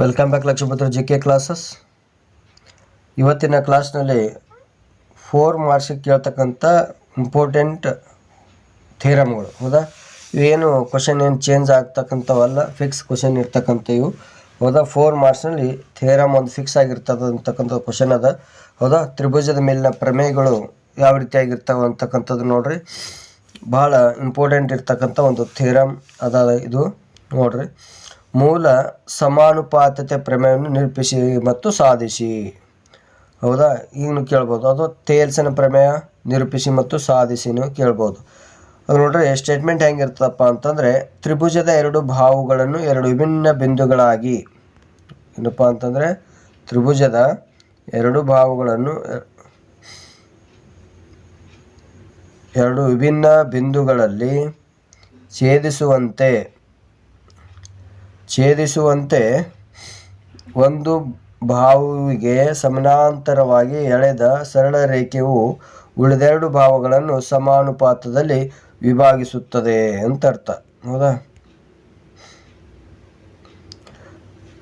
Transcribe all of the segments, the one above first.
Welcome back Lakshmiputra G K classes ಇವತ್ತಿನ ಕ್ಲಾಸ್ನಲ್ಲಿ four ಮಾರ್ಕ್ಸಿಗೆ ಕೇಳ್ತಕ್ಕಂಥ important ಥೀರಮ್ಗಳು ಹೌದಾ? ಇವೇನು ಕ್ವಶನ್ ಏನು ಚೇಂಜ್ ಆಗ್ತಕ್ಕಂಥವಲ್ಲ ಫಿಕ್ಸ್ ಕ್ವಶನ್ ಇರ್ತಕ್ಕಂಥ ಇವು. ಹೌದಾ? ಫೋರ್ ಮಾರ್ಕ್ಸ್ನಲ್ಲಿ ಥೇರಮ್ ಒಂದು ಫಿಕ್ಸ್ ಆಗಿರ್ತದೆ ಅಂತಕ್ಕಂಥ ಕ್ವಶನ್ ಅದ. ಹೌದಾ? ತ್ರಿಭುಜದ ಮೇಲಿನ ಪ್ರಮೇಯಗಳು ಯಾವ ರೀತಿಯಾಗಿರ್ತಾವೆ ಅಂತಕ್ಕಂಥದ್ದು ನೋಡ್ರಿ. ಭಾಳ ಇಂಪಾರ್ಟೆಂಟ್ ಇರ್ತಕ್ಕಂಥ ಒಂದು ಥೇರಮ್ ಅದ ಇದು ನೋಡ್ರಿ. ಮೂಲ ಸಮಾನುಪಾತತೆ ಪ್ರಮೇಯವನ್ನು ನಿರೂಪಿಸಿ ಮತ್ತು ಸಾಧಿಸಿ. ಹೌದಾ? ಈಗನು ಕೇಳ್ಬೋದು. ಅದು ತೇಲ್ಸನ ಪ್ರಮೇಯ, ನಿರೂಪಿಸಿ ಮತ್ತು ಸಾಧಿಸಿನೂ ಕೇಳ್ಬೋದು. ಅದು ನೋಡ್ರಿ ಸ್ಟೇಟ್ಮೆಂಟ್ ಹೆಂಗಿರ್ತದಪ್ಪ ಅಂತಂದರೆ, ತ್ರಿಭುಜದ ಎರಡು ಭಾವುಗಳನ್ನು ಎರಡು ವಿಭಿನ್ನ ಬಿಂದುಗಳಾಗಿ, ಏನಪ್ಪ ಅಂತಂದರೆ, ತ್ರಿಭುಜದ ಎರಡು ಭಾವುಗಳನ್ನು ಎರಡು ವಿಭಿನ್ನ ಬಿಂದುಗಳಲ್ಲಿ ಛೇದಿಸುವಂತೆ ಛೇದಿಸುವಂತೆ ಒಂದು ಭಾವಿಗೆ ಸಮಾನಾಂತರವಾಗಿ ಎಳೆದ ಸರಳ ರೇಖೆಯು ಉಳಿದೆರಡು ಭಾವಗಳನ್ನು ಸಮಾನುಪಾತದಲ್ಲಿ ವಿಭಾಗಿಸುತ್ತದೆ ಅಂತ ಅರ್ಥ ಹೌದಾ?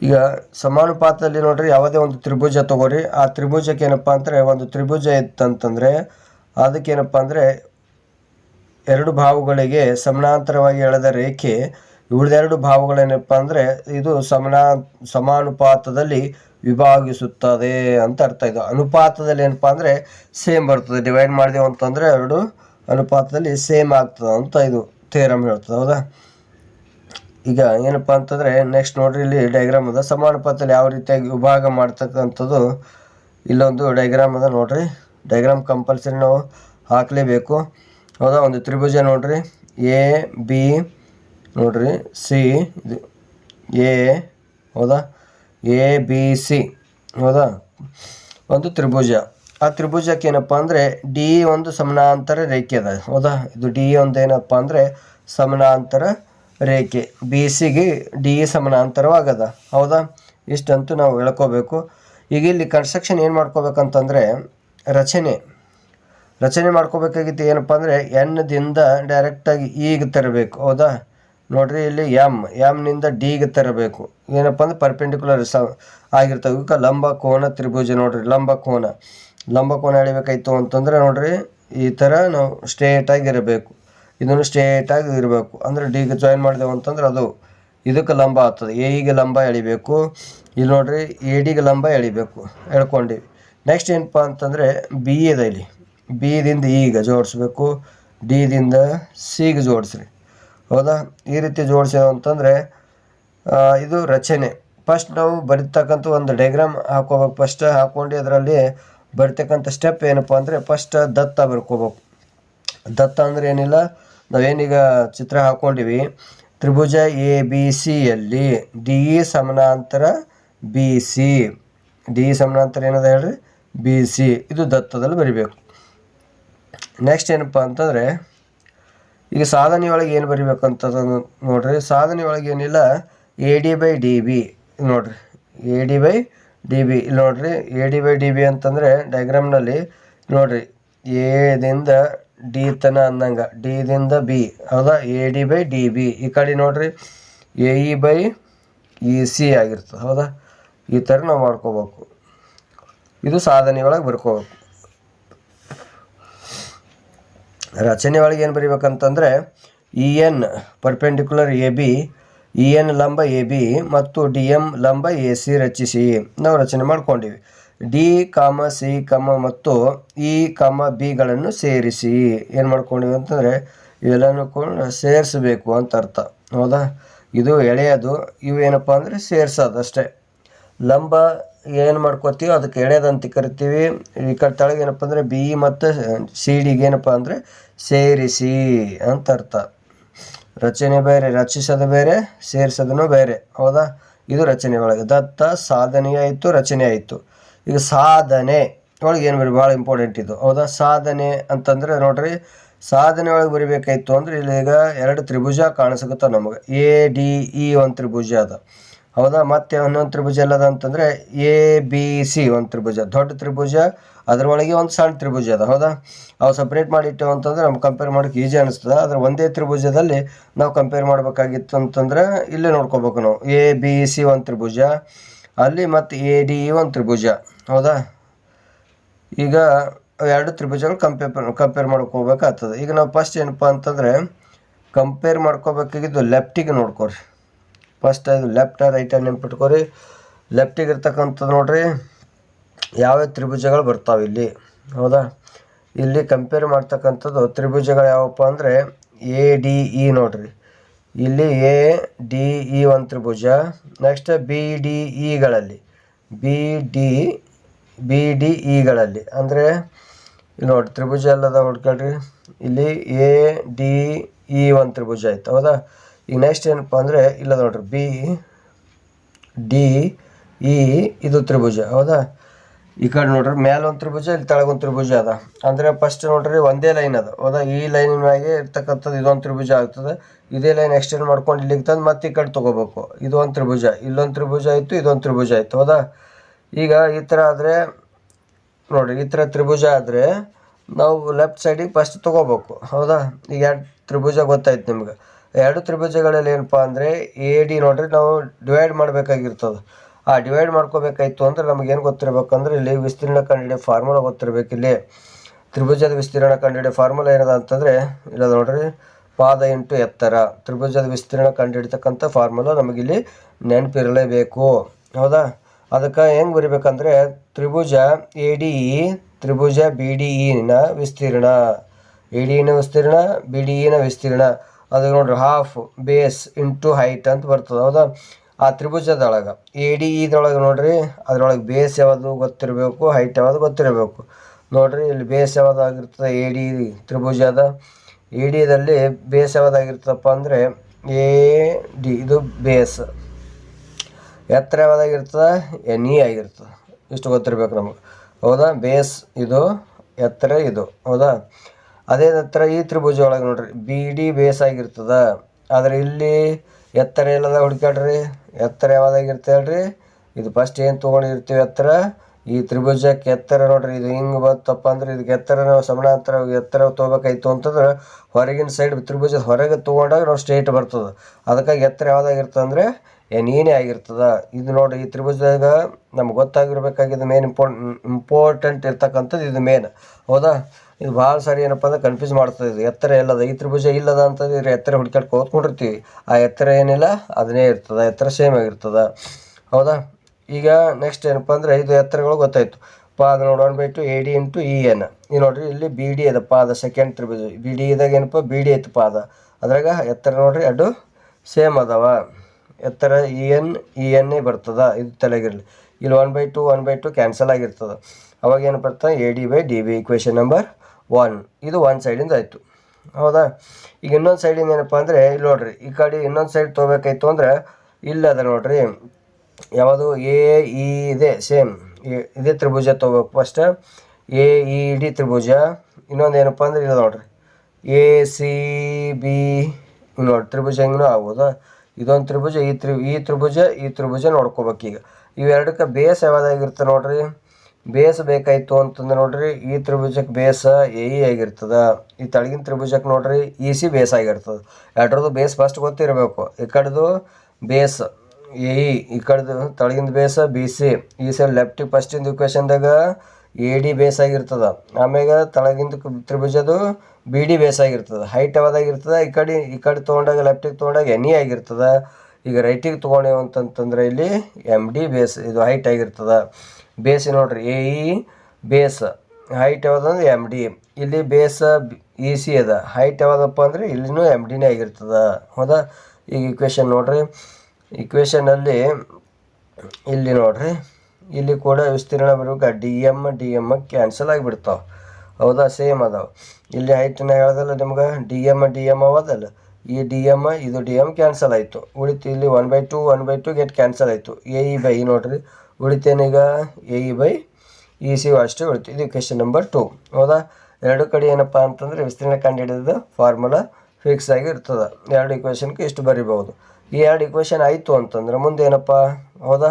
ಈಗ ಸಮಾನುಪಾತದಲ್ಲಿ ನೋಡ್ರಿ, ಯಾವುದೇ ಒಂದು ತ್ರಿಭುಜ ತಗೋರಿ. ಆ ತ್ರಿಭುಜಕ್ಕೆ ಏನಪ್ಪಾ ಅಂದರೆ, ಒಂದು ತ್ರಿಭುಜ ಇತ್ತಂತಂದರೆ, ಅದಕ್ಕೇನಪ್ಪ ಅಂದರೆ, ಎರಡು ಭಾವುಗಳಿಗೆ ಸಮಾನಾಂತರವಾಗಿ ಎಳೆದ ರೇಖೆ ಉಳಿದೆರಡು ಭಾವಗಳೇನಪ್ಪ ಅಂದರೆ ಇದು ಸಮನಾ, ಸಮಾನುಪಾತದಲ್ಲಿ ವಿಭಾಗಿಸುತ್ತದೆ ಅಂತ ಅರ್ಥ. ಇದು ಅನುಪಾತದಲ್ಲಿ ಏನಪ್ಪ ಅಂದರೆ ಸೇಮ್ ಬರ್ತದೆ. ಡಿವೈಡ್ ಮಾಡಿದೆವು ಅಂತಂದರೆ ಎರಡು ಅನುಪಾತದಲ್ಲಿ ಸೇಮ್ ಆಗ್ತದೆ ಅಂತ ಇದು ಥೇರಮ್ ಹೇಳ್ತದೆ. ಹೌದಾ? ಈಗ ಏನಪ್ಪ ಅಂತಂದರೆ ನೆಕ್ಸ್ಟ್ ನೋಡ್ರಿ, ಇಲ್ಲಿ ಡೈಗ್ರಾಮ್ ಅದ. ಸಮಾನುಪಾತದಲ್ಲಿ ಯಾವ ರೀತಿಯಾಗಿ ವಿಭಾಗ ಮಾಡ್ತಕ್ಕಂಥದ್ದು? ಇಲ್ಲೊಂದು ಡಯಾಗ್ರಾಮ್ ಅದ ನೋಡ್ರಿ. ಡೈಗ್ರಾಮ್ ಕಂಪಲ್ಸರಿ ನಾವು ಹಾಕಲೇಬೇಕು. ಹೌದಾ? ಒಂದು ತ್ರಿಭುಜ ನೋಡ್ರಿ. ಎ ಬಿ ನೋಡ್ರಿ, ಸಿ, ಇದು ಎ, ಹೌದಾ? ಎ, ಬಿ, ಸಿ, ಹೌದಾ? ಒಂದು ತ್ರಿಭುಜ. ಆ ತ್ರಿಭುಜಕ್ಕೆ ಏನಪ್ಪ ಅಂದರೆ ಡಿ ಒಂದು ಸಮಾನಾಂತರ ರೇಖೆ ಅದ, ಹೌದಾ? ಇದು ಡಿ ಒಂದು ಏನಪ್ಪ ಅಂದರೆ ಸಮಾನಾಂತರ ರೇಖೆ. ಬಿ ಸಿಗೆ ಡಿ ಸಮಾನಾಂತರವಾಗದ, ಹೌದಾ? ಇಷ್ಟಂತೂ ನಾವು ಹೇಳ್ಕೋಬೇಕು. ಈಗ ಇಲ್ಲಿ ಕನ್ಸ್ಟ್ರಕ್ಷನ್ ಏನು ಮಾಡ್ಕೋಬೇಕಂತಂದರೆ ರಚನೆ. ರಚನೆ ಮಾಡ್ಕೋಬೇಕಾಗಿತ್ತು ಏನಪ್ಪ ಅಂದರೆ ಎನ್ನದಿಂದ ಡೈರೆಕ್ಟಾಗಿ ಈಗ ತರಬೇಕು, ಹೌದಾ? ನೋಡ್ರಿ ಇಲ್ಲಿ ಎಂ ಎಮ್ನಿಂದ ಡಿಗೆ ತರಬೇಕು. ಏನಪ್ಪ ಅಂದ್ರೆ ಪರ್ಪೆಂಡಿಕ್ಯುಲರ್ ಸ ಆಗಿರ್ತವೆ. ಲಂಬ ಕೋನ ತ್ರಿಭುಜ ನೋಡ್ರಿ. ಲಂಬ ಕೋನ. ಲಂಬ ಕೋನ ಎಳಿಬೇಕಾಯ್ತು ಅಂತಂದ್ರೆ ನೋಡ್ರಿ, ಈ ಥರ ನಾವು ಸ್ಟ್ರೇಟಾಗಿ ಇರಬೇಕು. ಇದನ್ನು ಸ್ಟ್ರೇಟಾಗಿ ಇರಬೇಕು. ಅಂದರೆ ಡಿಗೆ ಜಾಯಿನ್ ಮಾಡಿದೆವು ಅಂತಂದ್ರೆ ಅದು ಇದಕ್ಕೆ ಲಂಬ ಆಗ್ತದೆ. ಎಗೆ ಲಂಬ ಎಳಿಬೇಕು. ಇಲ್ಲಿ ನೋಡ್ರಿ ಎ ಡಿಗೆ ಲಂಬ ಎಳಿಬೇಕು. ಎಳ್ಕೊಂಡಿವಿ ನೆಕ್ಸ್ಟ್ ಏನಪ್ಪ ಅಂತಂದರೆ ಬಿ ಇದೆ ಇಲ್ಲಿ. ಬಿದಿಂದ ಈಗ ಜೋಡಿಸ್ಬೇಕು. ಡಿದಿಂದ ಸಿಗೆ ಜೋಡಿಸ್ರಿ. ಹೌದಾ? ಈ ರೀತಿ ಜೋಡಿಸೋ ಅಂತಂದರೆ ಇದು ರಚನೆ. ಫಸ್ಟ್ ನಾವು ಬರೀತಕ್ಕಂಥ ಒಂದು ಡೈಗ್ರಾಮ್ ಹಾಕೋಬೇಕು. ಫಸ್ಟ್ ಹಾಕ್ಕೊಂಡು ಅದರಲ್ಲಿ ಬರಿತಕ್ಕಂಥ ಸ್ಟೆಪ್ ಏನಪ್ಪ ಅಂದರೆ ಫಸ್ಟ್ ದತ್ತ ಬರ್ಕೋಬೇಕು. ದತ್ತ ಅಂದರೆ ಏನಿಲ್ಲ? ನಾವೇನೀಗ ಚಿತ್ರ ಹಾಕ್ಕೊಂಡಿವಿ ತ್ರಿಭುಜ ಎ ಬಿ ಸಿಯಲ್ಲಿ ಡಿ ಇ ಸಮಾನಾಂತರ ಬಿ ಸಿ ಡಿ ಇ ಸಮಾನಾಂತರ ಏನದ ಹೇಳ್ರಿ? ಬಿ ಸಿ ಇದು ದತ್ತದಲ್ಲಿ ಬರಿಬೇಕು. ನೆಕ್ಸ್ಟ್ ಏನಪ್ಪ ಅಂತಂದರೆ ಈಗ ಸಾಧನೆ ಒಳಗೆ ಏನು ಬರಿಬೇಕಂತದ ನೋಡ್ರಿ. ಸಾಧನೆ ಒಳಗೆ ಏನಿಲ್ಲ? A D by D B ನೋಡ್ರಿ. A D by D B ಇಲ್ಲಿ ನೋಡ್ರಿ. A D by D B ಅಂತಂದರೆ ಡಯಾಗ್ರಾಮ್ನಲ್ಲಿ ನೋಡ್ರಿ. ಎದಿಂದ ಡಿ ತನ ಅಂದಂಗೆ ಡಿದಿಂದ ಬಿ ಹೌದಾ? A D by D B ಈ ಕಡೆ ನೋಡ್ರಿ. A E by E C ಆಗಿರ್ತದೆ. ಹೌದಾ? ಈ ಥರ ನಾವು ಮಾಡ್ಕೋಬೇಕು. ಇದು ಸಾಧನೆ ಒಳಗೆ ಬರ್ಕೋಬೇಕು. ರಚನೆ ಒಳಗೆ ಏನು ಬರೀಬೇಕಂತಂದರೆ E N perpendicular A B E N ಲಂಬ ಎ ಬಿ ಮತ್ತು ಡಿ ಎಂ ಲಂಬ ಎ ಸಿ ರಚಿಸಿ. ನಾವು ರಚನೆ ಮಾಡ್ಕೊಂಡಿವಿ. ಡಿ ಕಾಮ ಸಿ ಕಮ ಮತ್ತು ಇ ಕಮ ಬಿಗಳನ್ನು ಸೇರಿಸಿ. ಏನು ಮಾಡ್ಕೊಂಡಿವಿ ಅಂತಂದರೆ ಇವೆಲ್ಲನೂ ಕೂಡ ಸೇರಿಸಬೇಕು ಅಂತ ಅರ್ಥ. ಹೌದಾ? ಇದು ಎಳೆಯೋದು. ಇವು ಏನಪ್ಪ ಅಂದರೆ ಸೇರಿಸೋದು ಅಷ್ಟೇ. ಲಂಬ ಏನು ಮಾಡ್ಕೋತೀವಿ ಅದಕ್ಕೆ ಎಳೆದಂತ ಕರಿತೀವಿ. ಈ ಕಡೆ ತಳಗೆ ಏನಪ್ಪ ಅಂದರೆ ಬಿ ಮತ್ತು ಸಿ ಡಿಗೆ ಏನಪ್ಪ ಅಂದರೆ ಸೇರಿಸಿ ಅಂತ ಅರ್ಥ. ರಚನೆ ಬೇರೆ, ರಚಿಸೋದು ಬೇರೆ, ಸೇರಿಸೋದನ್ನು ಬೇರೆ. ಹೌದಾ? ಇದು ರಚನೆ ಒಳಗೆ. ದತ್ತ ಸಾಧನೆ ಆಯಿತು, ರಚನೆ ಆಯಿತು. ಈಗ ಸಾಧನೆ ಒಳಗೆ ಏನು ಬರೀ? ಭಾಳ ಇಂಪಾರ್ಟೆಂಟ್ ಇದು. ಹೌದಾ? ಸಾಧನೆ ಅಂತಂದರೆ ನೋಡ್ರಿ, ಸಾಧನೆ ಒಳಗೆ ಬರಿಬೇಕಾಯ್ತು ಅಂದ್ರೆ ಇಲ್ಲಿ ಈಗ ಎರಡು ತ್ರಿಭುಜ ಕಾಣಿಸುತ್ತೆ ನಮಗೆ. ಎ, ಡಿ, ಇ ಒಂದು ತ್ರಿಭುಜ ಅದ. ಹೌದಾ? ಮತ್ತೆ ಒಂದೊಂದು ತ್ರಿಭುಜ ಎಲ್ಲದ ಅಂತಂದರೆ ಎ ಬಿ ಸಿ ಒಂದು ತ್ರಿಭುಜ. ದೊಡ್ಡ ತ್ರಿಭುಜ, ಅದರೊಳಗೆ ಒಂದು ಸಣ್ಣ ತ್ರಿಭುಜ ಅದ, ಹೌದಾ? ಅವು ಸಪ್ರೇಟ್ ಮಾಡಿಟ್ಟೆವು ಅಂತಂದ್ರೆ ನಮ್ಗೆ ಕಂಪೇರ್ ಮಾಡೋಕೆ ಈಜಿ ಅನಿಸ್ತದೆ. ಆದರೆ ಒಂದೇ ತ್ರಿಭುಜದಲ್ಲಿ ನಾವು ಕಂಪೇರ್ ಮಾಡಬೇಕಾಗಿತ್ತು ಅಂತಂದ್ರೆ ಇಲ್ಲೇ ನೋಡ್ಕೋಬೇಕು ನಾವು. ಎ ಬಿ ಸಿ ಒಂದು ತ್ರಿಭುಜ, ಅಲ್ಲಿ ಮತ್ತು ಎ ಡಿ ಇ ಒಂದು ತ್ರಿಭುಜ, ಹೌದಾ? ಈಗ ಎರಡು ತ್ರಿಭುಜಗಳು ಕಂಪೇರ್ ಕಂಪೇರ್ ಮಾಡ್ಕೋಬೇಕಾಗ್ತದೆ ಈಗ ನಾವು ಫಸ್ಟ್ ಏನಪ್ಪ ಅಂತಂದರೆ ಕಂಪೇರ್ ಮಾಡ್ಕೋಬೇಕಾಗಿದ್ದು ಲೆಫ್ಟಿಗೆ ನೋಡ್ಕೊರಿ. ಫಸ್ಟ್ ಇದು ಲೆಫ್ಟ್ ರೈಟ್ ಲೆಫ್ಟ್ ಲೆಫ್ಟಿಗೆ ಇರ್ತಕ್ಕಂಥದ್ದು ನೋಡ್ರಿ, ಯಾವ್ಯಾವ ತ್ರಿಭುಜಗಳು ಬರ್ತಾವೆ ಇಲ್ಲಿ? ಹೌದಾ? ಇಲ್ಲಿ ಕಂಪೇರ್ ಮಾಡ್ತಕ್ಕಂಥದ್ದು ತ್ರಿಭುಜಗಳು ಯಾವಪ್ಪ ಅಂದರೆ ಎ ಡಿ ಇ ನೋಡ್ರಿ. ಇಲ್ಲಿ ಎ ಡಿ ಇ ಒಂದು ತ್ರಿಭುಜ ನೆಕ್ಸ್ಟ್ ಬಿ ಡಿ ಇಗಳಲ್ಲಿ ಬಿ ಡಿ ಬಿ ಡಿ ಇಗಳಲ್ಲಿ ಅಂದರೆ, ಇಲ್ಲಿ ನೋಡಿ ತ್ರಿಭುಜ ಎಲ್ಲದ ಹುಡ್ಕೊಳ್ರಿ ಇಲ್ಲಿ ಎ ಡಿ ಇ ಒಂದು ತ್ರಿಭುಜ ಆಯ್ತು. ಹೌದಾ? ಈಗ ನೆಕ್ಸ್ಟ್ ಏನಪ್ಪ ಅಂದರೆ, ಇಲ್ಲ ನೋಡ್ರಿ ಬಿ ಡಿ ಇ ಇದು ತ್ರಿಭುಜ, ಹೌದಾ? ಈ ಕಡೆ ನೋಡ್ರಿ ಮೇಲೊಂದು ತ್ರಿಭುಜ, ಇಲ್ಲಿ ತೆಳಗೆ ಒಂದು ತ್ರಿಭುಜ ಅದ. ಅಂದರೆ ಫಸ್ಟ್ ನೋಡ್ರಿ, ಒಂದೇ ಲೈನ್ ಅದ, ಹೌದಾ? ಈ ಲೈನ್ ಮ್ಯಾಗೆ ಇರ್ತಕ್ಕಂಥದ್ದು ಇದೊಂದು ತ್ರಿಭುಜ ಆಗ್ತದೆ. ಇದೇ ಲೈನ್ ಎಕ್ಸ್ಟೆಂಡ್ ಮಾಡ್ಕೊಂಡು ಇಲ್ಲಿಗೆ ತಂದು ಮತ್ತೆ ಈ ಕಡೆ ತೊಗೋಬೇಕು. ಒಂದು ತ್ರಿಭುಜ, ಇಲ್ಲೊಂದು ತ್ರಿಭುಜ ಆಯಿತು, ಇದೊಂದು ತ್ರಿಭುಜ ಆಯಿತು, ಹೌದಾ? ಈಗ ಈ ಥರ ಆದರೆ, ನೋಡಿರಿ, ಈ ಥರ ತ್ರಿಭುಜ ಆದರೆ ನಾವು ಲೆಫ್ಟ್ ಸೈಡಿಗೆ ಫಸ್ಟ್ ತೊಗೋಬೇಕು, ಹೌದಾ? ಈಗ ಎರಡು ತ್ರಿಭುಜ ಗೊತ್ತಾಯ್ತು ನಿಮ್ಗೆ. ಎರಡು ತ್ರಿಭುಜಗಳಲ್ಲಿ ಏನಪ್ಪ ಅಂದರೆ ಎ ಡಿ ನೋಡ್ರಿ, ನಾವು ಡಿವೈಡ್ ಮಾಡಬೇಕಾಗಿರ್ತದೆ. ಆ ಡಿವೈಡ್ ಮಾಡ್ಕೋಬೇಕಾಯ್ತು ಅಂದ್ರೆ ನಮ್ಗೆ ಏನು ಗೊತ್ತಿರ್ಬೇಕಂದ್ರೆ ಇಲ್ಲಿ ವಿಸ್ತೀರ್ಣ ಕಂಡುಹಿಡಿಯೋ ಫಾರ್ಮುಲಾ ಗೊತ್ತಿರಬೇಕು ಇಲ್ಲಿ. ತ್ರಿಭುಜದ ವಿಸ್ತೀರ್ಣ ಕಂಡುಹಿಡಿಯೋ ಫಾರ್ಮುಲಾ ಏನದ ಅಂತಂದರೆ ಇಲ್ಲ ನೋಡ್ರಿ, ಪಾದ ಇಂಟು ಎತ್ತರ. ತ್ರಿಭುಜದ ವಿಸ್ತೀರ್ಣ ಕಂಡುಹಿಡಿತಕ್ಕಂಥ ಫಾರ್ಮುಲಾ ನಮಗಿಲ್ಲಿ ನೆನಪಿರಲೇಬೇಕು. ಹೌದಾ? ಅದಕ್ಕೆ ಹೆಂಗೆ ಬರಿಬೇಕಂದ್ರೆ, ತ್ರಿಭುಜ ಎ ಡಿ ಇ ತ್ರಿಭುಜ ಬಿ ಡಿ ಇನ ವಿಸ್ತೀರ್ಣ. ಎ ಡಿ ಇನ ವಿಸ್ತೀರ್ಣ ಬಿ ಡಿ ಇನ ವಿಸ್ತೀರ್ಣ. ಅದು ನೋಡ್ರಿ ಹಾಫ್ ಬೇಸ್ ಇಂಟು ಹೈಟ್ ಅಂತ ಬರ್ತದೆ. ಹೌದಾ? ಆ ತ್ರಿಭುಜದೊಳಗೆ ಎ ಡಿ ಇದ್ರೊಳಗೆ ನೋಡ್ರಿ, ಅದರೊಳಗೆ ಬೇಸ್ ಯಾವುದು ಗೊತ್ತಿರಬೇಕು ಹೈಟ್ ಯಾವುದು ಗೊತ್ತಿರಬೇಕು. ನೋಡ್ರಿ, ಇಲ್ಲಿ ಬೇಸ್ ಯಾವುದಾಗಿರ್ತದೆ ಎ ಡಿ ತ್ರಿಭುಜದ ಎ ಡಿದಲ್ಲಿ ಬೇಸ್ ಯಾವುದಾಗಿರ್ತದಪ್ಪ ಅಂದರೆ ಎ ಡಿ ಇದು ಬೇಸ್ ಎತ್ತರ ಯಾವುದಾಗಿರ್ತದೆ ಎನ್ ಇ ಆಗಿರ್ತದೆ. ಇಷ್ಟು ಗೊತ್ತಿರ್ಬೇಕು ನಮಗೆ. ಹೌದಾ? ಬೇಸ್ ಇದು, ಎತ್ತರ ಇದು. ಹೌದಾ? ಅದೇ ನಂತರ ಈ ತ್ರಿಭುಜ ಒಳಗೆ ನೋಡ್ರಿ ಬಿ ಡಿ ಬೇಸ್ ಆಗಿರ್ತದ. ಆದರೆ ಇಲ್ಲಿ ಎತ್ತರ ಎಲ್ಲದ ಹುಡ್ಕಾಡ್ರಿ ಎತ್ತರ ಯಾವ್ದಾಗಿರ್ತದೆ ಹೇಳ್ರಿ? ಇದು ಫಸ್ಟ್ ಏನು ತೊಗೊಂಡಿರ್ತೀವಿ ಎತ್ತರ? ಈ ತ್ರಿಭುಜಕ್ಕೆ ಎತ್ತರ ನೋಡ್ರಿ, ಇದು ಹಿಂಗೆ ಬಂತಪ್ಪ ಅಂದ್ರೆ ಇದಕ್ಕೆ ಎತ್ತರ ನಾವು ಸಮಾನಾಂತರ ಎತ್ತರ ತೊಗೋಬೇಕಾಯ್ತು ಅಂತಂದ್ರೆ ಹೊರಗಿನ ಸೈಡ್ ತ್ರಿಭುಜದ ಹೊರಗೆ ತೊಗೊಂಡಾಗ ನಾವು ಸ್ಟ್ರೇಟ್ ಬರ್ತದೆ. ಅದಕ್ಕಾಗಿ ಎತ್ತರ ಯಾವ್ದಾಗಿರ್ತದೆ ಅಂದರೆ ಏನೇ ಆಗಿರ್ತದ, ಇದು ನೋಡಿರಿ ಈ ತ್ರಿಭುಜದಾಗ ನಮ್ಗೆ ಗೊತ್ತಾಗಿರ್ಬೇಕಾಗಿದ್ದು ಮೇನ್ ಇಂಪಾರ್ಟ್ ಇಂಪಾರ್ಟೆಂಟ್ ಇರ್ತಕ್ಕಂಥದ್ದು ಇದು ಮೇನ್ ಹೌದಾ? ಇದು ಭಾಳ ಸಾರಿ ಏನಪ್ಪ ಅಂದ್ರೆ ಕನ್ಫ್ಯೂಸ್ ಮಾಡ್ತದೆ ಇದು. ಎತ್ತರ ಇಲ್ಲದ ಈ ತ್ರಿಭುಜ ಇಲ್ಲದ ಅಂತಂದ್ರೆ ಎತ್ತರ ಹುಡ್ಕ್ಯಾಡ್ ಕೋತ್ಕೊಂಡಿರ್ತೀವಿ. ಆ ಎತ್ತರ ಏನಿಲ್ಲ, ಅದನ್ನೇ ಇರ್ತದೆ, ಎತ್ತರ ಸೇಮ್ ಆಗಿರ್ತದೆ. ಹೌದಾ? ಈಗ ನೆಕ್ಸ್ಟ್ ಏನಪ್ಪ ಅಂದ್ರೆ ಐದು ಎತ್ತರಗಳು ಗೊತ್ತಾಯ್ತು. ಪಾದ ನೋಡೋಣ one by two A D into E N ಈ ನೋಡ್ರಿ ಇಲ್ಲಿ ಬಿ ಡಿ ಅದ ಪಾದ ಸೆಕೆಂಡ್ ತ್ರಿಭುಜ. ಬಿ ಡಿ ಇದಾಗ ಏನಪ್ಪ? ಬಿ ಡಿ ಐತೆ ಪಾದ. ಅದ್ರಾಗ ಎತ್ತರ ನೋಡ್ರಿ ಎರಡು ಸೇಮ್ ಅದಾವ. ಎತ್ತರ E N E N A ಬರ್ತದ. ಇದು ತಲೆಗಿರಲಿ. ಇಲ್ಲಿ one by two one by two cancel ಆಗಿರ್ತದೆ. ಅವಾಗ ಏನು ಬರ್ತದೆ? A D by D B equation number one ಇದು ಒನ್ ಸೈಡಿಂದ ಆಯಿತು. ಹೌದಾ? ಈಗ ಇನ್ನೊಂದು ಸೈಡಿಂದ ಏನಪ್ಪ ಅಂದರೆ, ಇಲ್ಲಿ ನೋಡ್ರಿ, ಈ ಕಡೆ ಇನ್ನೊಂದು ಸೈಡ್ ತೊಗೋಬೇಕಾಯ್ತು ಅಂದ್ರೆ ಇಲ್ಲದ ನೋಡ್ರಿ, ಯಾವುದು? ಎ ಇ ಇದೆ ಸೇಮ್ ಇದೇ ತ್ರಿಭುಜ ತೊಗೋಬೇಕು ಫಸ್ಟ್ ಎ ಇ ಡಿ ತ್ರಿಭುಜ. ಇನ್ನೊಂದು ಏನಪ್ಪ ಅಂದ್ರೆ, ಇಲ್ಲ ನೋಡ್ರಿ. ಎ ಸಿ ಬಿ ನೋಡಿ ತ್ರಿಭುಜ ಹೆಂಗೂ ಆಗ್ಬೋದಾ. ಇದೊಂದು ತ್ರಿಭುಜ, ಈ ತ್ರಿ, ಈ ತ್ರಿಭುಜ ಈ ತ್ರಿಭುಜ ನೋಡ್ಕೋಬೇಕೀಗ ಇವೆರಡಕ್ಕೆ ಬೇಸ್ ಯಾವ್ದಾಗಿರುತ್ತೆ ನೋಡ್ರಿ? ಬೇಸ್ ಬೇಕಾಯಿತು ಅಂತಂದ್ರೆ ನೋಡ್ರಿ. ಈ ತ್ರಿಭುಜಕ್ಕೆ ಬೇಸ ಎ, ಇ ಆಗಿರ್ತದ. ಈ ತಳಗಿನ ತ್ರಿಭುಜಕ್ಕೆ ನೋಡ್ರಿ, ಇ, ಸಿ ಬೇಸ್ ಆಗಿರ್ತದೆ. ಎರಡರದ್ದು ಬೇಸ್ ಫಸ್ಟ್ ಗೊತ್ತಿರಬೇಕು. ಈ ಕಡೆದು ಬೇಸ್ ಎ, ಇ, ಈ ಕಡೆದು ತಳಗಿಂದ ಬೇಸ ಬಿ, ಸಿ. ಈ ಸೈಡ್ ಲೆಫ್ಟಿಗೆ ಫಸ್ಟಿಂದ ಇಕ್ವೇಶನ್ದಾಗ ಎ ಡಿ ಬೇಸ್ ಆಗಿರ್ತದ ಆಮ್ಯಾಗ ತಳಗಿಂದ ಕ- ತ್ರಿಭುಜದು ಬಿ ಡಿ ಬೇಸ್ ಆಗಿರ್ತದ ಹೈಟ್ ಯಾವ್ದಾಗಿರ್ತದ? ಈ ಕಡೆ ಈ ಕಡೆ ತೊಗೊಂಡಾಗ ಲೆಫ್ಟಿಗೆ ತೊಗೊಂಡಾಗ ಎನಿ ಇ ಆಗಿರ್ತದ. ಈಗ ರೈಟಿಗೆ ತೊಗೊಂಡೇವು ಅಂತಂತಂದ್ರೆ ಇಲ್ಲಿ ಎಂ ಡಿ ಬೇಸ್, ಇದು ಹೈಟ್ ಆಗಿರ್ತದ. ಬೇಸ್ ನೋಡ್ರಿ ಎ ಇ ಬೇಸ್. ಹೈಟ್ ಯಾವ್ದಂದ್ರೆ ಎಂ ಡಿ ಇಲ್ಲಿ ಬೇಸ್ ಇ ಸಿ ಅದ. ಹೈಟ್ ಯಾವುದಪ್ಪ ಅಂದರೆ ಇಲ್ಲಿನೂ ಎಂ ಡಿನೇ ಆಗಿರ್ತದ. ಹೌದಾ? ಈಗ ಇಕ್ವೇಶನ್ ನೋಡ್ರಿ. ಇಕ್ವೇಶನಲ್ಲಿ ಇಲ್ಲಿ ನೋಡ್ರಿ. ಇಲ್ಲಿ ಕೂಡ ವಿಸ್ತೀರ್ಣ ಬರುವಾಗ D M D M cancel ಆಗಿಬಿಡ್ತಾವೆ. ಹೌದಾ? ಸೇಮ್ ಅದಾವೆ. ಇಲ್ಲಿ ಹೈಟ್ನ ಹೇಳ್ದಲ್ಲ ನಿಮ್ಗೆ? ಡಿ ಎಂ ಡಿ ಎಂ ಅವದಲ್ಲ? ಈ ಡಿ ಎಂ ಇದು ಡಿ ಎಂ ಕ್ಯಾನ್ಸಲ್ ಆಯಿತು. ಉಳಿತು ಇಲ್ಲಿ one by two one by two get cancel ಆಯಿತು. ಎ ಇ ಬೈ ನೋಡ್ರಿ. ಉಳಿತೇನೀಗ A E by E C ಅಷ್ಟೇ ಉಳಿತು. ಇದು ಕ್ವೆಶನ್ ನಂಬರ್ ಟು ಹೌದಾ? ಎರಡು ಕಡೆ ಏನಪ್ಪ ಅಂತಂದರೆ ವಿಸ್ತೀರ್ಣ ಕಂಡುಹಿಡಿದ ಫಾರ್ಮುಲಾ ಫಿಕ್ಸ್ ಆಗಿ ಇರ್ತದೆ. ಎರಡು ಇಕ್ವೇಷನ್ಗೆ ಇಷ್ಟು ಬರಿಬೋದು ಈ ಎರಡು ಇಕ್ವೇಷನ್ ಆಯಿತು ಅಂತಂದ್ರೆ ಮುಂದೆ ಏನಪ್ಪ? ಹೌದಾ?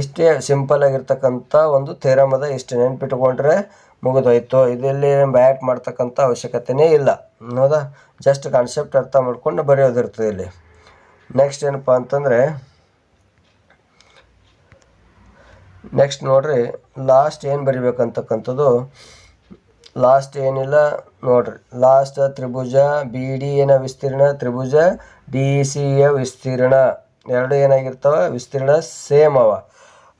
ಇಷ್ಟೇ ಸಿಂಪಲ್ ಆಗಿರ್ತಕ್ಕಂಥ ಒಂದು ಥೇರಮದ ಇಷ್ಟು ನೆನ್ಪಿಟ್ಕೊಂಡ್ರೆ ಮುಗಿದೋಯ್ತು. ಇದರಲ್ಲಿ ಬ್ಯಾಟ್ ಮಾಡ್ತಕ್ಕಂಥ ಅವಶ್ಯಕತೆಯೇ ಇಲ್ಲ. ಹೌದಾ? ಜಸ್ಟ್ ಕಾನ್ಸೆಪ್ಟ್ ಅರ್ಥ ಮಾಡ್ಕೊಂಡು ಬರೆಯೋದಿರ್ತದೆ ಇಲ್ಲಿ. ನೆಕ್ಸ್ಟ್ ಏನಪ್ಪ ಅಂತಂದರೆ ನೆಕ್ಸ್ಟ್ ನೋಡ್ರಿ ಲಾಸ್ಟ್ ಏನು ಬರಿಬೇಕಂತಕ್ಕಂಥದ್ದು? ಲಾಸ್ಟ್ ಏನಿಲ್ಲ, ನೋಡ್ರಿ. ಲಾಸ್ಟ್ ತ್ರಿಭುಜ ಬಿ ಡಿ ಏನ ವಿಸ್ತೀರ್ಣ? ತ್ರಿಭುಜ ಡಿ ಸಿ ಎ ವಿಸ್ತೀರ್ಣ. ಎರಡು ಏನಾಗಿರ್ತಾವ? ವಿಸ್ತೀರ್ಣ ಸೇಮ್ ಅವ.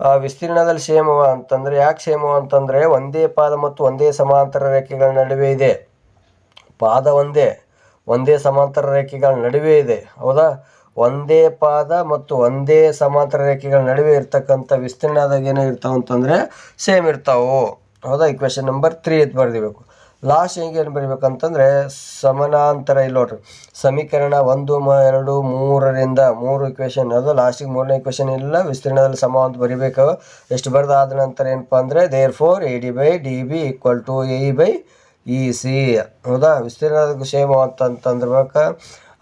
ವಿಸ್ತೀರ್ಣದಲ್ಲಿ ಕ್ಷೇಮ ಅಂತಂದರೆ ಯಾಕೆ ಕ್ಷೇಮ ಅಂತಂದರೆ ಒಂದೇ ಪಾದ ಮತ್ತು ಒಂದೇ ಸಮಾಂತರ ರೇಖೆಗಳ ನಡುವೆ ಇದೆ. ಪಾದ ಒಂದೇ ಒಂದೇ ಸಮಾಂತರ ರೇಖೆಗಳ ನಡುವೆ ಇದೆ. ಹೌದಾ? ಒಂದೇ ಪಾದ ಮತ್ತು ಒಂದೇ ಸಮಾಂತರ ರೇಖೆಗಳ ನಡುವೆ ಇರ್ತಕ್ಕಂಥ ವಿಸ್ತೀರ್ಣದಾಗ ಏನೋ ಇರ್ತಾವಂತಂದರೆ ಸೇಮ್ ಇರ್ತಾವು. ಹೌದಾ? ಇಕ್ವೇಶನ್ ನಂಬರ್ ತ್ರೀ ಅಂತ ಬರೆದಿಬೇಕು ಲಾಸ್ಟ್ ಹೆಂಗೆ ಏನು ಬರೀಬೇಕಂತಂದರೆ ಸಮಾನಾಂತರ ಇಲ್ಲಿ ನೋಡ್ರಿ. ಸಮೀಕರಣ ಒಂದು, ಮ, ಎರಡು, ಮೂರರಿಂದ ಮೂರು ಇಕ್ವೇಶನ್ ಅದು ಲಾಸ್ಟಿಗೆ ಮೂರನೇ ಇಕ್ವೇಶನ್ ಇಲ್ಲ, ವಿಸ್ತೀರ್ಣದಲ್ಲಿ ಸಮ ಅಂತ ಬರಿಬೇಕು. ಎಷ್ಟು ಬರೆದಾದ ನಂತರ ಏನಪ್ಪ ಅಂದರೆ therefore A D by D B equal to A by E C ಹೌದಾ? ವಿಸ್ತೀರ್ಣದ ಸೇಮ್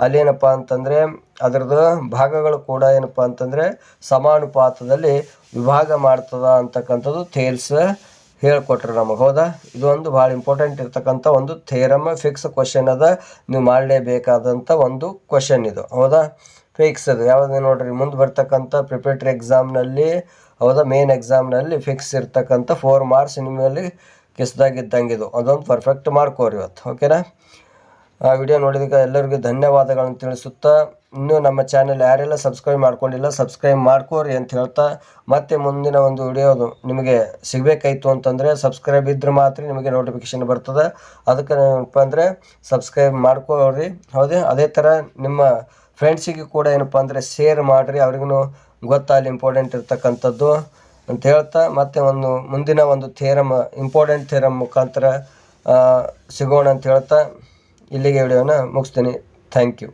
ಅಲ್ಲಿ ಏನಪ್ಪ ಅಂತಂದರೆ, ಅದರದ್ದು ಭಾಗಗಳು ಕೂಡ ಏನಪ್ಪ ಅಂತಂದರೆ, ಸಮಾನುಪಾತದಲ್ಲಿ ವಿಭಾಗ ಮಾಡ್ತದ ಅಂತಕ್ಕಂಥದ್ದು ಥೇಲ್ಸ್ ಹೇಳ್ಕೊಟ್ರು ನಮಗೆ. ಹೌದಾ? ಇದು ಒಂದು ಭಾಳ ಇಂಪಾರ್ಟೆಂಟ್ ಇರ್ತಕ್ಕಂಥ ಒಂದು ಥೇರಮ್ ಫಿಕ್ಸ್ ಕ್ವಶನ್ ಅದ. ನೀವು ಮಾಡಲೇಬೇಕಾದಂಥ ಒಂದು ಕ್ವಶನ್ ಇದು. ಹೌದಾ? ಫಿಕ್ಸ್ ಅದು. ಯಾವುದು ನೋಡ್ರಿ, ಮುಂದೆ ಬರ್ತಕ್ಕಂಥ ಪ್ರಿಪೇಟ್ರಿ ಎಕ್ಸಾಮ್ನಲ್ಲಿ ಹೌದಾ? ಮೇನ್ ಎಕ್ಸಾಮ್ನಲ್ಲಿ ಫಿಕ್ಸ್ ಇರ್ತಕ್ಕಂಥ ಫೋರ್ ಮಾರ್ಕ್ಸ್ ನಿಮ್ಮಲ್ಲಿ ಕಿಸ್ದಾಗಿದ್ದಂಗೆ ಇದು. ಅದೊಂದು ಪರ್ಫೆಕ್ಟ್ ಮಾಡ್ಕೋರಿ ಇವತ್ತು. ಓಕೆನಾ ಆ ವಿಡಿಯೋ ನೋಡಿದಕ್ಕೆ ಎಲ್ಲರಿಗೂ ಧನ್ಯವಾದಗಳನ್ನು ತಿಳಿಸುತ್ತಾ ಇನ್ನೂ ನಮ್ಮ ಚಾನೆಲ್ ಯಾರೆಲ್ಲ ಸಬ್ಸ್ಕ್ರೈಬ್ ಮಾಡ್ಕೊಂಡಿಲ್ಲ ಸಬ್ಸ್ಕ್ರೈಬ್ ಮಾಡ್ಕೋರಿ ಅಂತ ಹೇಳ್ತಾ ಮತ್ತೆ ಮುಂದಿನ ಒಂದು ವಿಡಿಯೋ ನಿಮಗೆ ಸಿಗಬೇಕಾಯ್ತು ಅಂತಂದರೆ ಸಬ್ಸ್ಕ್ರೈಬ್ ಇದ್ರೆ ಮಾತ್ರ ನಿಮಗೆ ನೋಟಿಫಿಕೇಶನ್ ಬರ್ತದೆ. ಅದಕ್ಕೆ ಏನಪ್ಪ ಅಂದರೆ ಸಬ್ಸ್ಕ್ರೈಬ್ ಮಾಡ್ಕೋರಿ ಹೌದೇ, ಅದೇ ಥರ ನಿಮ್ಮ ಫ್ರೆಂಡ್ಸಿಗೆ ಕೂಡ ಏನಪ್ಪ ಅಂದರೆ ಶೇರ್ ಮಾಡಿರಿ. ಅವ್ರಿಗೂ ಗೊತ್ತಾಗಲಿ ಇಂಪಾರ್ಟೆಂಟ್ ಇರ್ತಕ್ಕಂಥದ್ದು ಅಂತ ಹೇಳ್ತಾ ಮತ್ತೆ ಒಂದು ಮುಂದಿನ ಒಂದು ಥೇರಮ್ ಇಂಪಾರ್ಟೆಂಟ್ ಥೇರಮ್ ಮುಖಾಂತರ ಸಿಗೋಣ ಅಂತ ಹೇಳ್ತಾ ಇಲ್ಲಿಗೆ ವಿಡಿಯೋನ ಮುಗಿಸ್ತೀನಿ. Thank you